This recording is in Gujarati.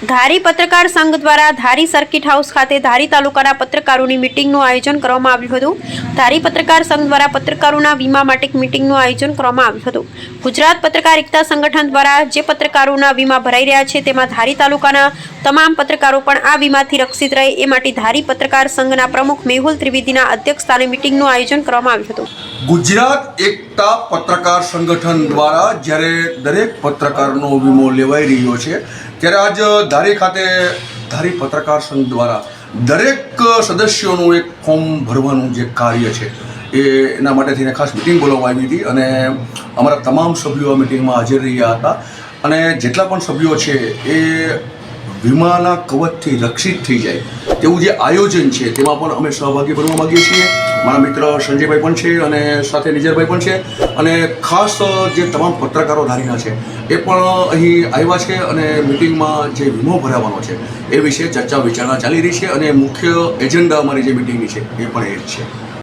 ધારી પત્રકાર સંઘ દ્વારા ધારી સર્કિટ હાઉસ ખાતે ધારી તાલુકાના પત્રકારોની મિટિંગનું આયોજન કરવામાં આવ્યું હતું. ધારી પત્રકાર સંઘ દ્વારા પત્રકારોના વીમા માટે મિટિંગનું આયોજન કરવામાં આવ્યું હતું. ગુજરાત પત્રકારિતા સંગઠન દ્વારા જે પત્રકારોના વીમા ભરાઈ રહ્યા છે તેમાં ધારી તાલુકાના તમામ પત્રકારો પણ આ વીમાથી રક્ષિત રહે એ માટે ધારી પત્રકાર સંઘના પ્રમુખ મેહુલ ત્રિવેદીના અધ્યક્ષસ્થાને મિટિંગનું આયોજન કરવામાં આવ્યું હતું. ગુજરાત એકતા પત્રકાર સંગઠન દ્વારા જ્યારે દરેક પત્રકારનો વીમો લેવાઈ રહ્યો છે, ત્યારે આજ ધારી ખાતે ધારી પત્રકાર સંઘ દ્વારા દરેક સદસ્યોનું એક ફોર્મ ભરવાનું જે કાર્ય છે, એ એના માટે થઈને ખાસ મિટિંગ બોલાવવામાં આવી હતી અને અમારા તમામ સભ્યો આ મિટિંગમાં હાજર રહ્યા હતા. અને જેટલા પણ સભ્યો છે, એ વીમાના કવચથી રક્ષિત થઈ જાય. તેવું જે આયોજન છે, તેમાં પણ અમે સહભાગી બનવા માંગીએ છીએ. મારા મિત્ર સંજયભાઈ પણ છે અને સાથે નિજરભાઈ પણ છે. અને ખાસ જે તમામ પત્રકારો ધારીના છે, એ પણ અહીં આવ્યા છે અને મિટિંગમાં જે વીમો ભરાવાનો છે, એ વિશે ચર્ચા વિચારણા ચાલી રહી છે અને મુખ્ય એજન્ડા અમારી જે મિટિંગની છે, એ પણ એ જ છે.